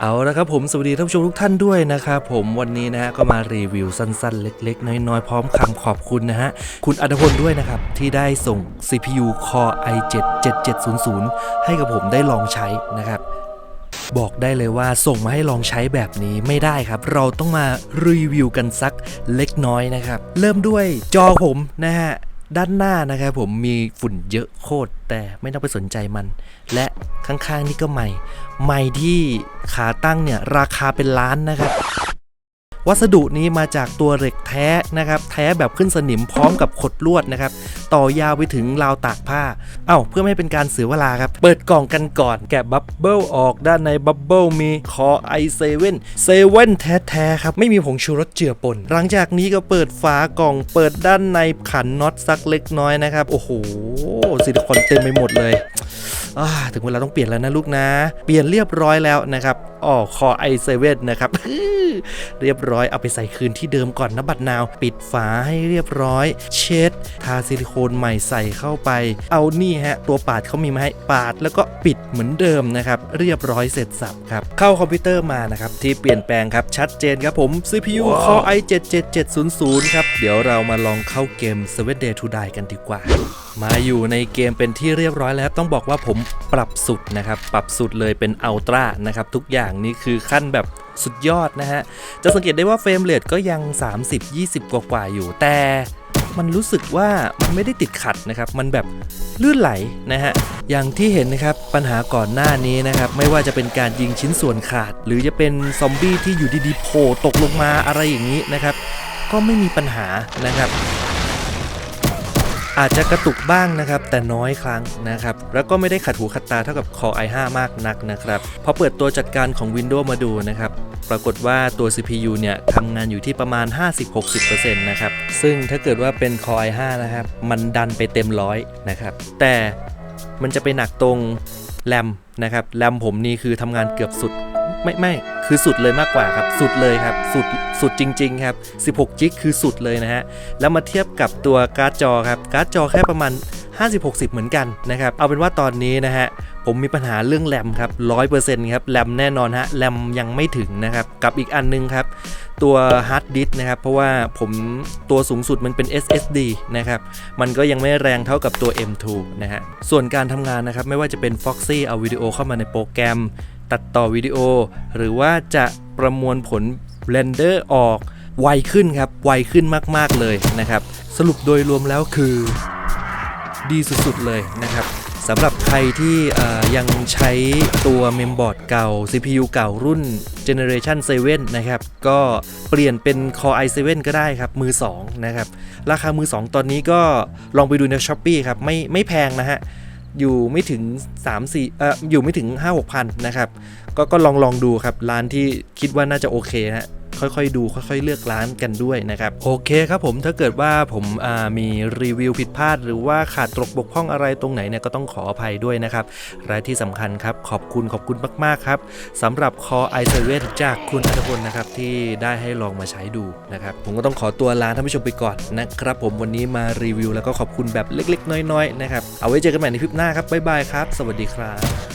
เอาละครับผมสวัสดีท่านผู้ชมทุกท่านด้วยนะครับผมวันนี้นะฮะก็มารีวิวสั้นๆ เล็ก ๆ น้อยๆ พร้อมคำขอบคุณนะฮะ คุณอัธพลด้วยนะครับ ที่ได้ส่ง CPU Core i7 7700 ให้กับผมได้ลองใช้นะครับ บอกได้เลยว่าส่งมาให้ลองใช้แบบนี้ไม่ได้ครับ เราต้องมารีวิวกันสักเล็กน้อยนะครับ เริ่มด้วยจอผมนะฮะ ด้านหน้านะครับผมมีฝุ่นเยอะโคตรแต่ไม่ต้องไปสนใจมัน และข้างๆนี่ก็ใหม่ ใหม่ที่ขาตั้งเนี่ยราคาเป็นล้านนะครับ วัสดุนี้มาจากตัวเหล็กแท้นะครับ แท้แบบขึ้นสนิมพร้อมกับขดลวดนะครับ ต่อยาวไปถึงราวตากผ้า เอ้า เพื่อไม่ให้เป็นการเสียเวลาครับ เปิดกล่องกันก่อน แกะบับเบิลออกด้านในบับเบิลมีคอ i7 7แท้ๆครับ ไม่มีผงชูรสเจือปน หลังจากนี้ก็เปิดฝากล่อง เปิดด้านในขันน็อตสักเล็กน้อยนะครับ โอ้โห ซิลิคอนเต็มไปหมดเลยถึงเวลาต้องเปลี่ยนแล้วนะลูกนะ เปลี่ยนเรียบร้อยแล้วนะครับอ๋อคอ i7 นะครับ เรียบร้อยเอาไปใส่คืนที่เดิมก่อนนะบัดนาว ปิดฝาให้เรียบร้อย เช็ด ทาซิลิโคนใหม่ใส่เข้าไป เอานี่ฮะ ตัวปาดเขามีมาให้ปาดแล้วก็ปิดเหมือนเดิมนะครับ เรียบร้อยเสร็จสับครับ เข้าคอมพิวเตอร์มานะครับ ที่เปลี่ยนแปลงครับ ชัดเจนครับผม CPU Core i7 7700ครับ เดี๋ยวเรามาลองเข้าเกม 7 Day to Die กันดีกว่า มาอยู่ในเกมเป็นที่เรียบร้อยแล้วต้องบอกว่าผมปรับสุดนะครับ ปรับสุดเลยเป็นอัลตร้านะครับ ทุกอย่างนี่คือขั้นแบบ สุดยอดนะฮะ จะสังเกตได้ว่าเฟรมเรทก็ยัง 30-20 กว่าๆอยู่ แต่มันรู้สึกว่ามันไม่ได้ติดขัดนะครับ มันแบบลื่นไหลนะฮะ อย่างที่เห็นนะครับปัญหาก่อนหน้านี้นะครับ ไม่ว่าจะเป็นการยิงชิ้นส่วนขาด หรือจะเป็นซอมบี้ที่อยู่ดีๆโผล่ตกลงมาอะไรอย่างนี้นะครับ ก็ไม่มีปัญหานะครับ อาจจะกระตุกบ้างนะครับ แต่น้อยครั้งนะครับ แล้วก็ไม่ได้ขัดหูขัดตาเท่ากับ Core i5 มากนักนะครับพอเปิดตัวจัดการของ Windows มาดูนะครับ ปรากฏว่าตัว CPU เนี่ยทำงานอยู่ที่ประมาณ 50-60%นะครับ ซึ่งถ้าเกิดว่าเป็น Core i5 นะครับ มันดันไปเต็มร้อยนะครับ แต่มันจะไปหนักตรงแรมนะครับแรมผมนี่คือทำงานเกือบสุด ไม่ไม่คือสุดเลยมากกว่าครับ สุดเลยครับ สุดสุดจริง ๆ ครับ 16จิกคือสุดเลยนะฮะ แล้วมาเทียบกับตัวการ์ดจอครับ การ์ดจอแค่ประมาณ 50-60 เหมือนกันนะครับ เอาเป็นว่าตอนนี้นะฮะ ผมมีปัญหาเรื่องแรมครับ 100%ครับ แรมแน่นอนฮะ แรมยังไม่ถึงนะครับ กับอีกอันนึงครับ ตัวฮาร์ดดิสก์นะครับ เพราะว่าผมตัวสูงสุดมันเป็น SSD นะครับ มันก็ยังไม่แรงเท่ากับตัว M2 นะฮะ ส่วนการทำงานนะครับ ไม่ว่าจะเป็น Foxy เอาวิดีโอเข้ามาในโปรแกรม ตัดต่อวิดีโอ หรือว่าจะประมวลผลเบลนเดอร์ออกไวขึ้นครับ ไวขึ้นมาก ๆ เลยนะครับ สรุปโดยรวมแล้วคือดีสุด ๆ เลยนะครับสำหรับใครที่ยังใช้ตัวเมมบอร์ดเก่า CPU เก่ารุ่น Generation 7 นะครับ ก็เปลี่ยนเป็น Core i7 ก็ได้ครับ มือ 2 นะครับ ราคามือ 2 ตอนนี้ก็ลองไปดูใน s h อ p e e ครับ ไม่ไม่แพงนะฮะ อยู่ไม่ถึง 3 4เอ่ออยู่ไม่ถึง 5 6พันนะครับ ก็ก็ลองลองดูครับ ร้านที่คิดว่าน่าจะโอเคฮะ ค่อยๆ ดูค่อย ๆ เลือกร้านกันด้วยนะครับโอเคครับผมถ้าเกิดว่าผมามีรีวิวผิดพลาด หรือว่าขาดตกบกพร่องอะไรตรงไหนเนี่ยก็ต้องขออภัยด้วยนะครับและที่สำคัญครับขอบคุณขอบคุณมากๆครับสำหรับ Core i7 จากคุณอัธพลนะครับที่ได้ให้ลองมาใช้ดูนะครับผมก็ต้องขอตัวลาท่านผู้ชมไปก่อนนะครับผมวันนี้มารีวิวแล้วก็ขอบคุณแบบเล็ก ๆ น้อยๆนะครับเอาไว้เจอกันใหม่ในคลิปหน้าครับบ๊ายบายครับ สวัสดีครับ